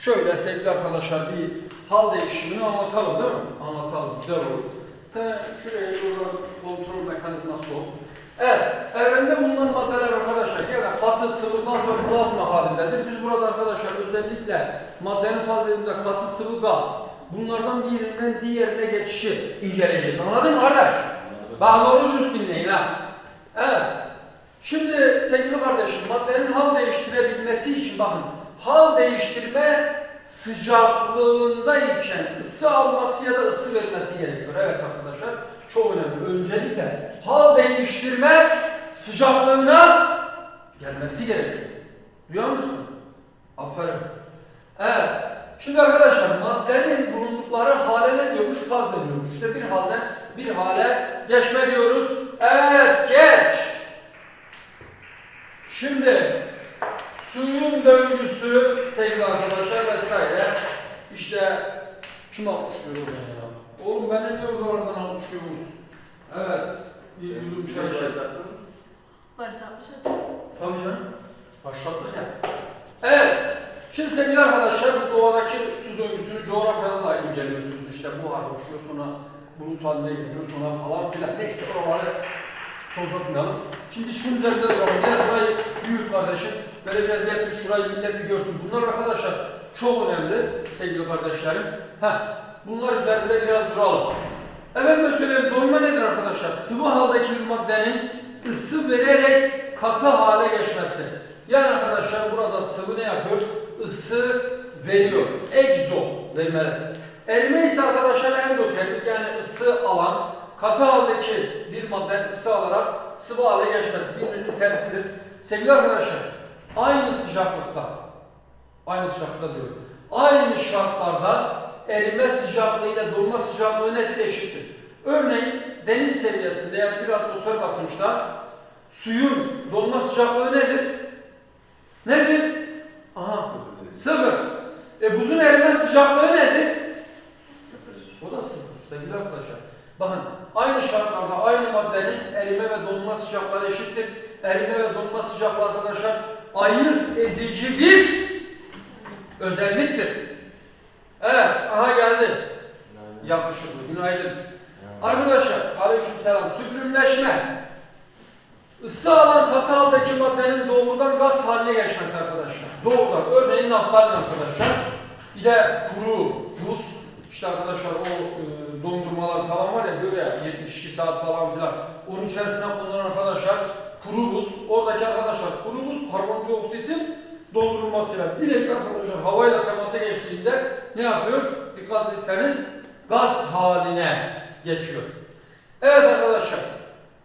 Şöyle sevgili arkadaşlar bir hal değişimini anlatalım değil mi? Anlatalım, güzel olur. Sen şuraya doğru kontrol mekanizması ol. Evet, evrende bulunan maddeler arkadaşlar yani katı, sıvı, gaz ve plazma halindedir. Biz burada arkadaşlar özellikle maddenin fazlalığında katı, sıvı, gaz bunlardan birinden diğerine geçişi inceleyeceğiz. Anladın mı kardeş? Bak doğru düz dinleyin ha. Evet. Şimdi sevgili kardeşim maddenin hal değiştirebilmesi için bakın hal değiştirme sıcaklığındayken ısı alması ya da ısı vermesi gerekiyor. Evet arkadaşlar çok önemli. Öncelikle hal değiştirme sıcaklığına gelmesi gerekiyor. Duyuyor musun? Aferin. Evet. Şimdi arkadaşlar maddenin bulundukları hale ne diyormuş? Faz deniyormuş. İşte bir halden bir hale geçme diyoruz. Evet geç. Şimdi suyun döngüsü sevgili arkadaşlar vesaire. İşte kim alkışlıyor ya? Oğlum beni niye oralardan alkışlıyorsunuz? Evet. Bir yudum çay içelim. Başlatmış hocam. Tabii canım. Başlattık ya. Evet. Şimdi sevgili arkadaşlar bu doğadaki su döngüsünü coğrafyadan da inceliyorsunuz. İşte buhar oluşuyor sonra bulut haline geliyor sonra falan filan. Neyse oraları çok uzatmayalım. Şimdi şunun üzerinde duralım. Gel burayı büyük kardeşim. Böyle biraz getir şurayı millet bir görsün. Bunlar arkadaşlar çok önemli sevgili kardeşlerim. Heh. Bunlar üzerinde biraz duralım. Efendim söyleyeyim donma nedir arkadaşlar? Sıvı haldeki bir maddenin ısı vererek katı hale geçmesi. Yani arkadaşlar burada sıvı ne yapıyor? Isı veriyor. Egzo vermeler. Erime ise arkadaşlar endotermik yani ısı alan katı haldeki bir maddenin ısı alarak sıvı hale geçmesi birbirinin tersidir. Sevgili arkadaşlar aynı sıcaklıkta aynı sıcaklıkta diyorum. Aynı şartlarda erime sıcaklığı ile donma sıcaklığı nedir? Eşittir. Örneğin deniz seviyesinde yani bir atmosfer basınçta suyun donma sıcaklığı nedir? Nedir? Aha. Sıfır. E buzun erime sıcaklığı nedir? O da sıfır. Sevgili arkadaşlar. Bakın aynı şartlarda aynı maddenin erime ve donma sıcaklığı eşittir. Erime ve donma sıcaklığı arkadaşlar ayırt edici bir özelliktir. Evet, aha geldi. Yakışıklı, günaydın. Arkadaşlar, aleykümselam. Süprümleşme. Isı alan katı haldaki maddenin doğrudan gaz haline geçmesi arkadaşlar. Doğrudan. Örneğin naftalin arkadaşlar. Bir de kuru, buz. İşte arkadaşlar o e, dondurmalar falan var ya böyle ya 72 saat falan filan. Onun içerisine konulan arkadaşlar kuru buz. Oradaki arkadaşlar kuru buz karbondioksitin doldurulmasıyla direkt arkadaşlar havayla temasa geçtiğinde ne yapıyor? Dikkat etseniz gaz haline geçiyor. Evet arkadaşlar.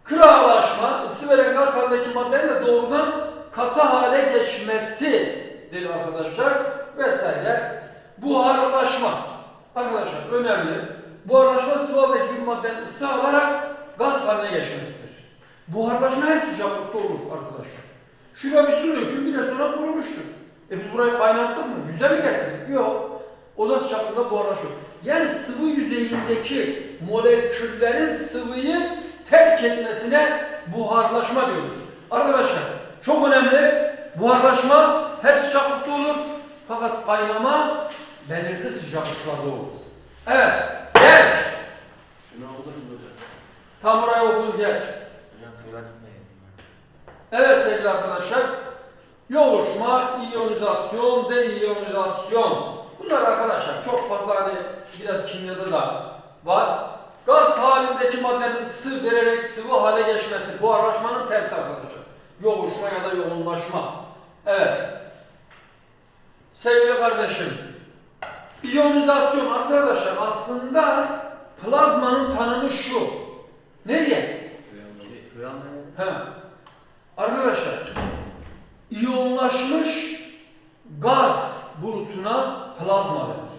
Kıralaşma, ısı veren gaz halindeki maddenin de doğrudan katı hale geçmesidir arkadaşlar vesaire. Buharlaşma. Arkadaşlar önemli. Buharlaşma sıvı bir maddenin ısı alarak gaz haline geçmesidir. Buharlaşma her sıcaklıkta olur arkadaşlar. Şuraya bir su dökün bir de sonra kurumuştur. E biz burayı kaynattık mı? Yüze mi getirdik? Yok. Oda sıcaklığında buharlaşıyor. Yani sıvı yüzeyindeki moleküllerin sıvıyı terk etmesine buharlaşma diyoruz. Arkadaşlar çok önemli. Buharlaşma her sıcaklıkta olur. Fakat kaynama belirli sıcaklıklarda olur. Evet. Geç. Şunu alır mı hocam? Tam buraya okuluz geç. Evet sevgili arkadaşlar. Yoğuşma, iyonizasyon, deiyonizasyon. Bunlar arkadaşlar çok fazla hani biraz kimyada da var. Gaz halindeki maddenin ısı vererek sıvı hale geçmesi. Buharlaşmanın tersi arkadaşlar. Yoğuşma ya da yoğunlaşma. Evet. Sevgili kardeşim. İyonizasyon arkadaşlar aslında plazmanın tanımı şu. Nereye? He. Arkadaşlar, iyonlaşmış gaz bulutuna plazma denir.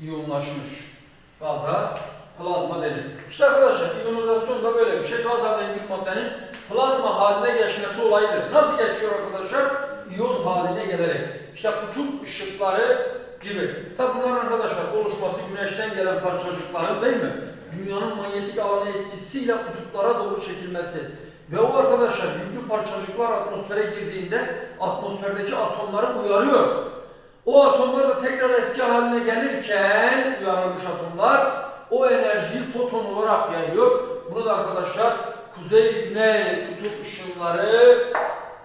İyonlaşmış gaza plazma denir. İşte arkadaşlar iyonizasyon da böyle bir şey. Gaz halinde bir maddenin plazma haline geçmesi olayıdır. Nasıl geçiyor arkadaşlar? İyon haline gelerek. İşte kutup ışıkları gibi. Tabi bunların arkadaşlar oluşması güneşten gelen parçacıkların değil mi? Dünyanın manyetik alanı etkisiyle kutuplara doğru çekilmesi. Ve o arkadaşlar yüklü parçacıklar atmosfere girdiğinde atmosferdeki atomları uyarıyor. O atomlar da tekrar eski haline gelirken uyarılmış atomlar o enerjiyi foton olarak yayıyor. Bunu da arkadaşlar kuzey-güney kutup ışınları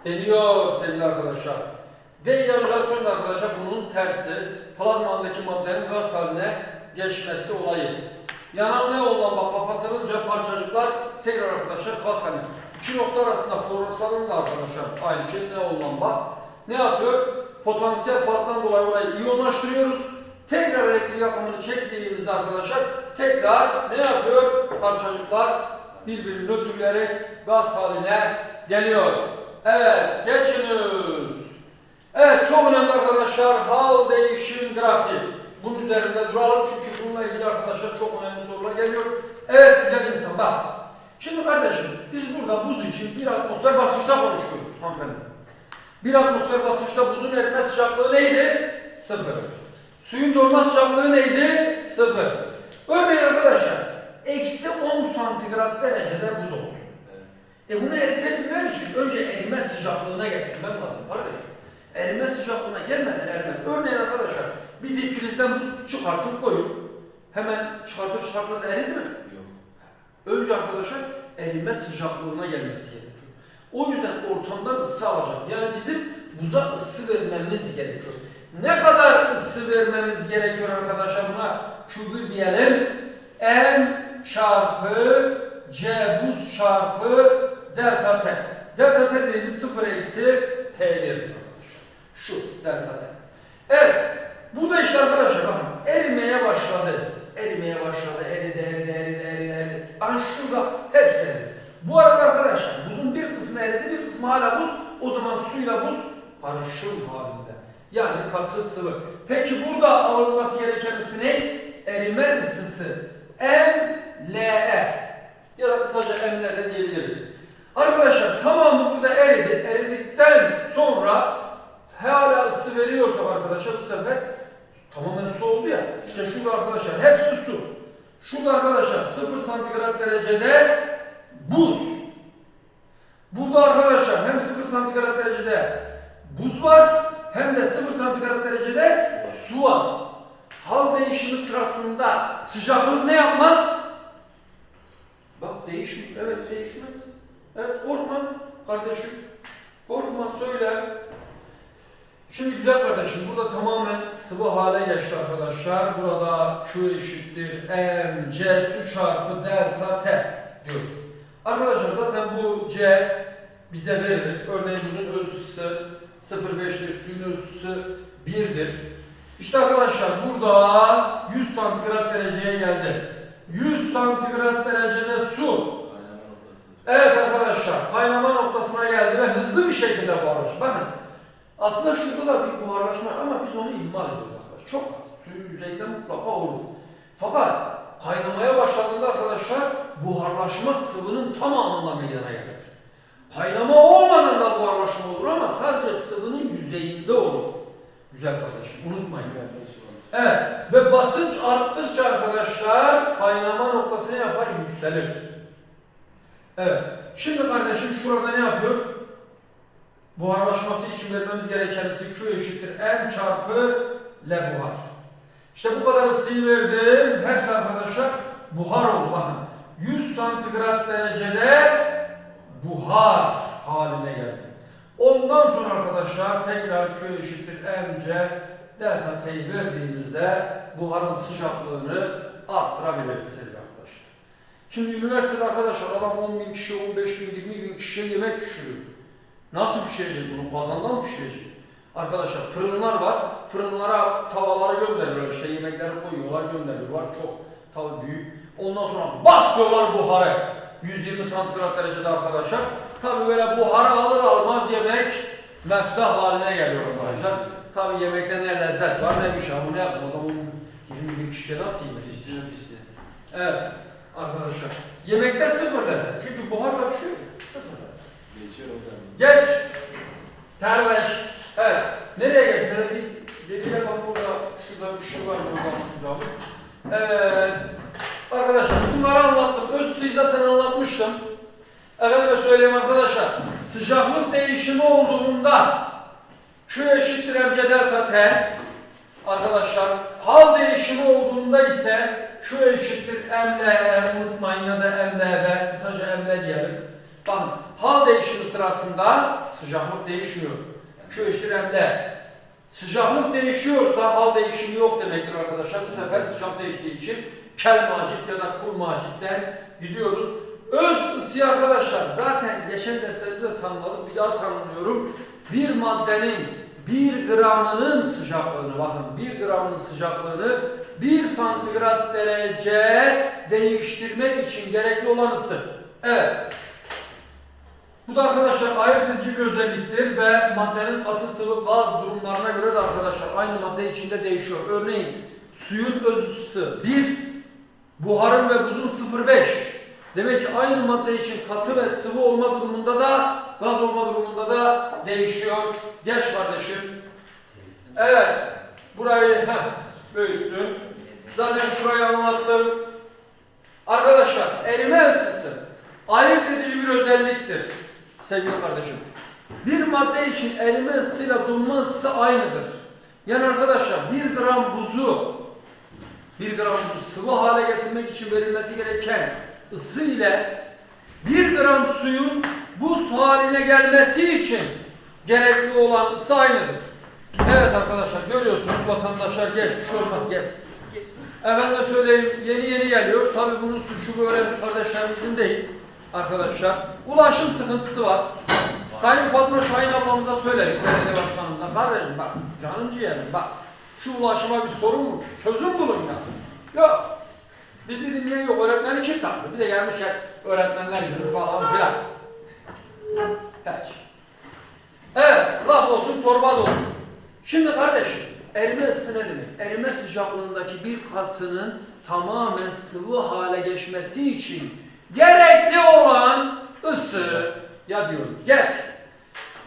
deniyor sevgili arkadaşlar. Deiyonizasyon da arkadaşlar bunun tersi. Plazmandaki maddenin gaz haline geçmesi olayı. Yanan ne olan bak kapatılınca parçacıklar tekrar arkadaşlar gaz haline. İki nokta arasında Floresal'ın da arkadaşlar aynı şey ne olan bak. Ne yapıyor? Potansiyel farktan dolayı orayı iyonlaştırıyoruz. Tekrar elektrik akımını çektiğimizde arkadaşlar tekrar ne yapıyor? Parçacıklar birbirini nötrleyerek gaz haline geliyor. Evet, geçiniz. Evet, çok önemli arkadaşlar. Hal değişim grafiği. Bunun üzerinde duralım çünkü bununla ilgili arkadaşlar çok önemli sorular geliyor. Evet güzel insan bak. Şimdi kardeşim biz burada buz için bir atmosfer basınçta konuşuyoruz hanımefendi. Bir atmosfer basınçta buzun erime sıcaklığı neydi? Sıfır. Suyun dolma sıcaklığı neydi? Sıfır. Örneğin arkadaşlar eksi 10 santigrat derecede buz olsun. E bunu eritebilmem için önce erime sıcaklığına getirmem lazım kardeşim. Erime sıcaklığına gelmeden erimez. Örneğin arkadaşlar bir difrizden buz çıkartıp koyun. Hemen çıkartır da eridi mi? Yok. Önce arkadaşlar erime sıcaklığına gelmesi gerekiyor. O yüzden ortamdan ısı alacak. Yani bizim buza ısı vermemiz gerekiyor. Ne kadar ısı vermemiz gerekiyor arkadaşlar buna? Q1 diyelim. M çarpı C buz çarpı delta T. Delta T dediğimiz 0 eksi T1 arkadaşlar. Şu delta T. Evet. Bu da işte arkadaşlar bakın erimeye başladı. Erimeye başladı. Eridi, eridi, eridi, eridi, eridi. Aha şurada hepsi eridi. Bu arada arkadaşlar buzun bir kısmı eridi, bir kısmı hala buz. O zaman suyla buz karışım halinde. Yani katı sıvı. Peki burada alınması gereken ısı ne? Erime ısısı. MLE. Ya da kısaca MLE diyebiliriz. Arkadaşlar tamamı burada eridi. Eridikten hala ısı veriyorsa arkadaşlar bu sefer tamamen su oldu ya. İşte şurada arkadaşlar hepsi su. Şurada arkadaşlar 0 santigrat derecede buz. Burada arkadaşlar hem 0 santigrat derecede buz var hem de 0 santigrat derecede su var. Hal değişimi sırasında sıcaklık ne yapmaz? Bak değişim. Evet değişmez. Evet korkma kardeşim. Korkma söyle. Şimdi güzel kardeşim burada tamamen sıvı hale geçti arkadaşlar. Burada Q eşittir M, C su çarpı delta T diyoruz. Arkadaşlar zaten bu C bize verir. Örneğin buzun öz ısısı 0,5'tir, suyun öz ısısı 1'dir. İşte arkadaşlar burada 100 santigrat dereceye geldi. 100 santigrat derecede su. Evet arkadaşlar kaynama noktasına geldi ve hızlı bir şekilde buharlaştı. Bakın aslında şurada da bir buharlaşma ama biz onu ihmal ediyoruz arkadaşlar. Çok az. Suyun yüzeyinde mutlaka olur. Fakat kaynamaya başladığında arkadaşlar buharlaşma sıvının tamamında meydana gelir. Kaynama olmadan da buharlaşma olur ama sadece sıvının yüzeyinde olur. Güzel kardeşim unutmayın. Evet ve basınç arttıkça arkadaşlar kaynama noktası ne yapar? Yükselir. Evet. Şimdi kardeşim şurada ne yapıyor? Buharlaşması için vermemiz gereken ısı Q eşittir M çarpı L buhar. İşte bu kadar ısıyı verdim. Hepsi arkadaşlar buhar oldu. Bakın 100 santigrat derecede buhar haline geldi. Ondan sonra arkadaşlar tekrar Q eşittir MC delta T'yi verdiğimizde buharın sıcaklığını arttırabiliriz arkadaşlar. Şimdi üniversitede arkadaşlar adam 10 bin kişi, 15 bin, 20 bin kişiye yemek pişiriyor. Nasıl pişirecek bunu? Kazandan mı pişirecek? Arkadaşlar fırınlar var. Fırınlara tavaları gönderiyorlar. İşte yemekleri koyuyorlar, gönderiyorlar. Çok tabii büyük. Ondan sonra basıyorlar buharı. 120 santigrat derecede arkadaşlar. Tabii böyle buharı alır almaz yemek meftah haline geliyor arkadaşlar. Tabii yemekte ne lezzet var ne bir şey. Bu ne yapın? Adam 20 bin kişiye nasıl yemek? Pişti pişti? Evet arkadaşlar. Yemekte sıfır lezzet. Çünkü buharla pişiyor. Sıfır lezzet. Geç. Terleş. Evet. Nereye geç? Nereye? Dediğine bak burada. Şurada bir şey var burada tutacağımız. Evet. Arkadaşlar bunları anlattım. Öz suyu zaten anlatmıştım. Efendime söyleyeyim arkadaşlar. Sıcaklık değişimi olduğunda Q eşittir MC delta T. arkadaşlar hal değişimi olduğunda ise şu eşittir MLE unutmayın ya da MLB kısaca ML diyelim. Bakın hal değişimi sırasında sıcaklık değişmiyor. Şu ML. Sıcaklık değişiyorsa hal değişimi yok demektir arkadaşlar. Bu sefer sıcak değiştiği için kel macit ya da kul macitten gidiyoruz. Öz ısı arkadaşlar zaten geçen derslerimizde de tanımladık. Bir daha tanımlıyorum. Bir maddenin bir gramının sıcaklığını bakın bir gramının sıcaklığını bir santigrat derece değiştirmek için gerekli olan ısı. Evet. Bu da arkadaşlar ayırt edici bir özelliktir ve maddenin katı sıvı gaz durumlarına göre de arkadaşlar aynı madde içinde değişiyor. Örneğin suyun öz ısısı 1, buharın ve buzun 0,5. Demek ki aynı madde için katı ve sıvı olma durumunda da gaz olma durumunda da değişiyor. Geç kardeşim. Evet. Burayı heh, büyüttüm. Zaten şurayı anlattım. Arkadaşlar erime ısısı ayırt edici bir özelliktir sevgili kardeşim. Bir madde için erime ısısıyla donma ısısı aynıdır. Yani arkadaşlar bir gram buzu bir gram buzu sıvı hale getirmek için verilmesi gereken ısı ile bir gram suyun buz haline gelmesi için gerekli olan ısı aynıdır. Evet arkadaşlar görüyorsunuz vatandaşlar geçmiş olmaz gel. Efendime söyleyeyim yeni yeni geliyor. Tabi bunun suçu bu öğrenci kardeşlerimizin değil arkadaşlar. Ulaşım sıkıntısı var. Sayın Fatma Şahin ablamıza söyledik belediye başkanımıza. Kardeşim bak canım ciğerim bak. Şu ulaşıma bir sorun mu? Çözüm bulun ya. Yok. Bizi dinleyen yok. Öğretmeni kim tanıdı? Bir de gelmişler öğretmenler günü falan filan. Hiç. Evet, laf olsun, torba olsun. Şimdi kardeşim, erime ısı ne demek? Erime sıcaklığındaki bir katının tamamen sıvı hale geçmesi için gerekli olan ısı ya diyoruz. Geç.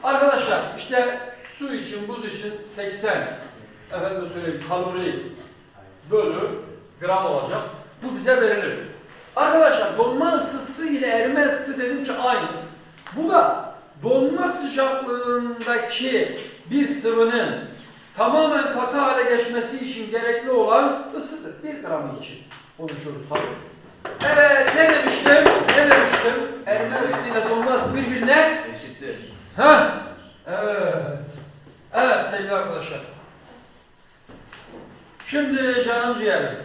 Arkadaşlar işte su için, buz için 80 efendim söyleyeyim kalori bölü gram olacak. Bu bize verilir. Arkadaşlar donma ısısı ile erime ısısı dedim ki aynı. Bu da donma sıcaklığındaki bir sıvının tamamen katı hale geçmesi için gerekli olan ısıdır. Bir gram için konuşuyoruz tabii. Evet ne demiştim? Ne demiştim? Isı ile donma ısı birbirine Eşittir. Ha? Evet. Evet sevgili arkadaşlar. Şimdi canım ciğerim.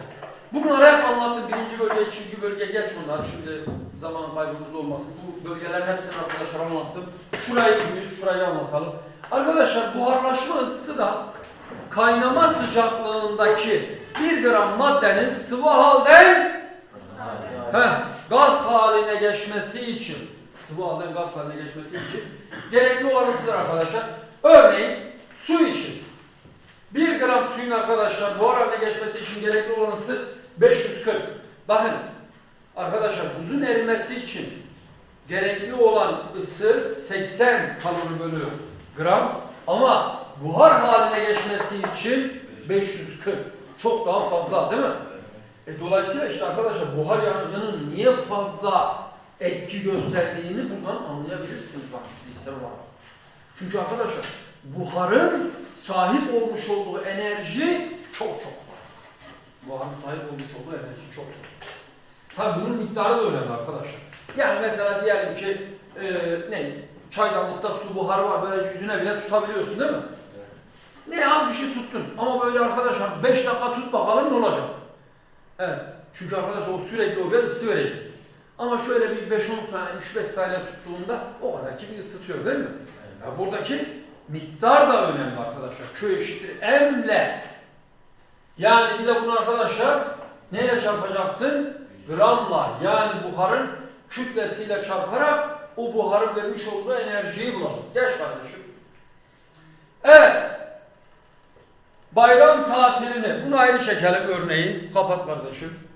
Bunları hep anlattım. Birinci bölge, ikinci bölge geç bunları. Şimdi zaman kaybımız olmasın. Bu bölgelerin hepsini arkadaşlar anlattım. Şurayı büyüt, şurayı anlatalım. Arkadaşlar buharlaşma ısısı da kaynama sıcaklığındaki bir gram maddenin sıvı halden Heh, gaz haline geçmesi için, sıvı halden gaz haline geçmesi için gerekli olan arkadaşlar. Örneğin su için. 1 gram suyun arkadaşlar buhar haline geçmesi için gerekli olan ısı 540. Bakın arkadaşlar buzun erimesi için gerekli olan ısı 80 kalori bölü gram ama buhar haline geçmesi için 540. Çok daha fazla değil mi? E dolayısıyla işte arkadaşlar buhar yangının niye fazla etki gösterdiğini buradan anlayabilirsiniz bak fiziksel olarak. Çünkü arkadaşlar buharın sahip olmuş olduğu enerji çok çok var. Buharın sahip olmuş olduğu enerji çok çok. Tabii bunun miktarı da önemli arkadaşlar. Yani mesela diyelim ki e, ne çaydanlıkta su buharı var böyle yüzüne bile tutabiliyorsun değil mi? Ne az bir şey tuttun ama böyle arkadaşlar 5 dakika tut bakalım ne olacak? Evet. Çünkü arkadaşlar o sürekli oraya ısı verecek. Ama şöyle bir 5-10 saniye, 3-5 saniye tuttuğunda o kadar ki bir ısıtıyor değil mi? Ya buradaki miktar da önemli arkadaşlar. Q eşittir M'le. Yani bir de bunu arkadaşlar neyle çarpacaksın? Gramla. Yani buharın kütlesiyle çarparak o buharın vermiş olduğu enerjiyi bulacağız. Geç kardeşim. Evet. Bayram tatilini, bunu ayrı çekelim örneği. Kapat kardeşim.